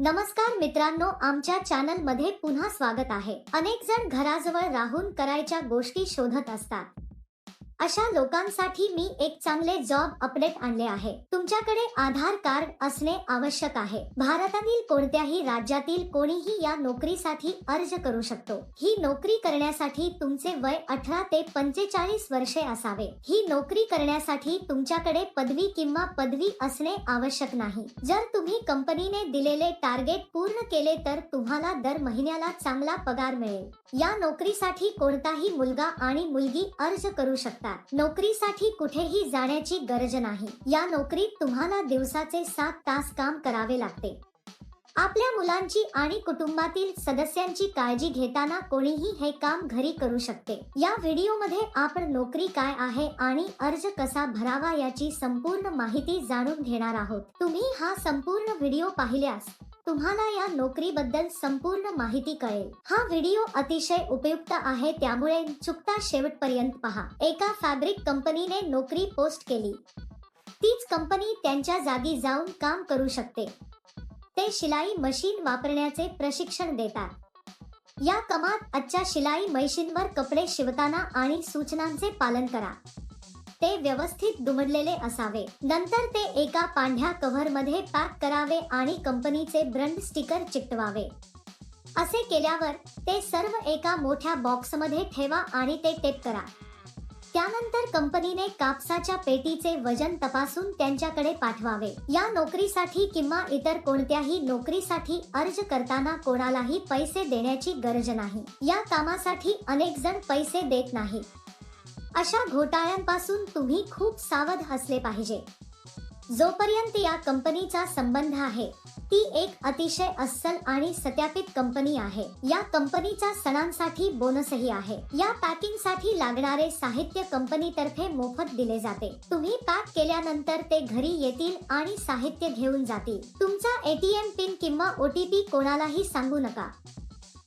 नमस्कार मित्रांनो आमच्या चॅनलमध्ये पुन्हा स्वागत आहे. अनेक जण घराजवळ राहून करायच्या गोष्टी शोधत असतात. अशा लोकांसाठी मी एक चांगले जॉब अपडेट आणले आहे. तुमच्याकडे आधार कार्ड असणे आवश्यक आहे. भारतातील कोणत्याही राज्यातील कोणीही या नोकरीसाठी अर्ज करू शकतो. ही नोकरी करण्यासाठी तुमचे वय अठरा ते पंचेचाळीस वर्षे असावे. ही नोकरी करण्यासाठी तुमच्याकडे पदवी किंवा पदवी असणे आवश्यक नाही. जर तुम्ही कंपनीने दिलेले टार्गेट पूर्ण केले तर तुम्हाला दर महिन्याला चांगला पगार मिळेल. या नोकरीसाठी कोणताही मुलगा आणि मुलगी अर्ज करू शकता. शकतात नोकरीसाठी कुठेही जाण्याची गरज नाही. या नोकरीत तुम्हाला दिवसाचे सात तास काम करावे लागते. आपल्या मुलांची आणि कुटुंबातील सदस्यांची काळजी घेताना कोणीही हे काम घरी करू शकते. या व्हिडिओमध्ये आपण नोकरी काय आहे आणि अर्ज कसा भरावा याची संपूर्ण माहिती जाणून घेणार आहोत. तुम्ही हा संपूर्ण व्हिडिओ पाहिल्यास तुम्हाला या नोकरीबद्दल संपूर्ण माहिती कळेल. हा व्हिडिओ अतिशय उपयुक्त आहे त्यामुळे चुकता शेवटपर्यंत पहा. एका फॅब्रिक कंपनीने नोकरी पोस्ट केली. तीच कंपनी त्यांच्या जागी जाऊन काम करू शकते. ते शिलाई मशीन वापरण्याचे प्रशिक्षण देतात. या कमात आजच्या शिलाई मशीनवर कपडे शिवताना आणि सूचनांचे पालन करा. ते व्यवस्थित दुमडलेले असावे. नंतर ते एका पांढऱ्या कव्हरमध्ये पॅक करावे आणि कंपनीचे ब्रँड स्टिकर चिकटवावे. असे केल्यावर ते सर्व एका मोठ्या बॉक्समध्ये ठेवा आणि ते टेप करा. त्यानंतर कंपनीने कापसाच्या पेटीचे वजन तपासून त्यांच्याकडे पाठवावे. या नोकरीसाठी किंवा इतर कोणत्याही नोकरीसाठी अर्ज करताना कोणालाही पैसे देण्याची गरज नाही. या कामासाठी अनेक जण पैसे देत नाही अशा घोटाळ्यांपासून तुम्ही खूप सावध असले पाहिजे. जोपर्यंत या कंपनीचा संबंध आहे ती एक अतिशय अस्सल आणि सत्यापित कंपनी आहे. या कंपनीचा सणांसाठी बोनसही आहे. या पॅकिंगसाठी लागणारे साहित्य कंपनीतर्फे मोफत दिले जाते. तुम्ही पॅक केल्यानंतर ते घरी येतील आणि साहित्य घेऊन जातील. तुमचा एटीएम पिन किंवा ओटीपी कोणालाही सांगू नका.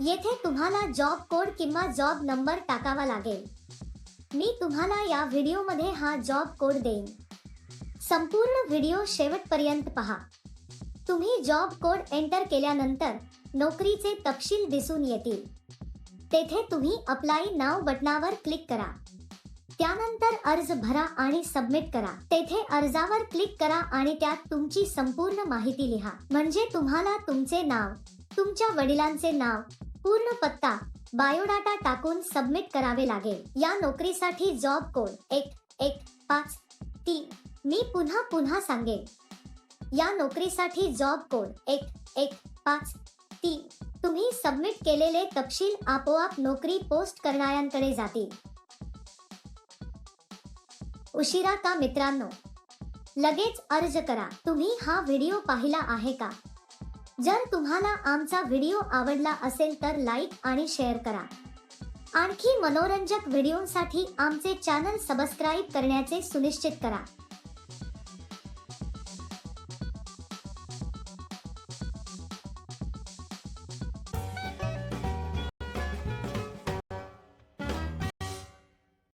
येथे तुम्हाला जॉब कोड किंवा जॉब नंबर टाकावा लागेल. मी तुम्हाला या व्हिडिओमध्ये हा जॉब कोड देईन. संपूर्ण व्हिडिओ शेवटपर्यंत पहा. तुम्ही जॉब कोड एंटर केल्यानंतर नोकरीचे तपशील दिसून येतील. तेथे तुम्ही अप्लाय नाव बटनावर क्लिक करा. त्यानंतर अर्ज भरा आणि सबमिट करा. तेथे अर्जावर क्लिक करा आणि त्यात तुमची संपूर्ण माहिती लिहा. म्हणजे तुम्हाला तुमचे नाव तुमच्या वडिलांचे नाव पूर्ण पत्ता बायोडाटा टाकून सबमिट करावे लागेल. या नोकरीसाठी जॉब कोड एक एक पाच तीन. मी पुन्हा पुन्हा सांगेन. या नोकरीसाठी जॉब कोड एक एक पाच तीन. तुम्ही सबमिट केलेले तपशील आपोआप नोकरी पोस्ट करणाऱ्यांकडे जातील. उशिरा का मित्रांनो? लगेच अर्ज करा. तुम्ही हा व्हिडिओ पाहिला आहे का? जर तुम्हाला आमचा व्हिडिओ आवडला असेल तर लाईक आणि शेअर करा. आणखी मनोरंजक व्हिडिओसाठी आमचे चॅनल सबस्क्राईब करण्याचे सुनिश्चित करा.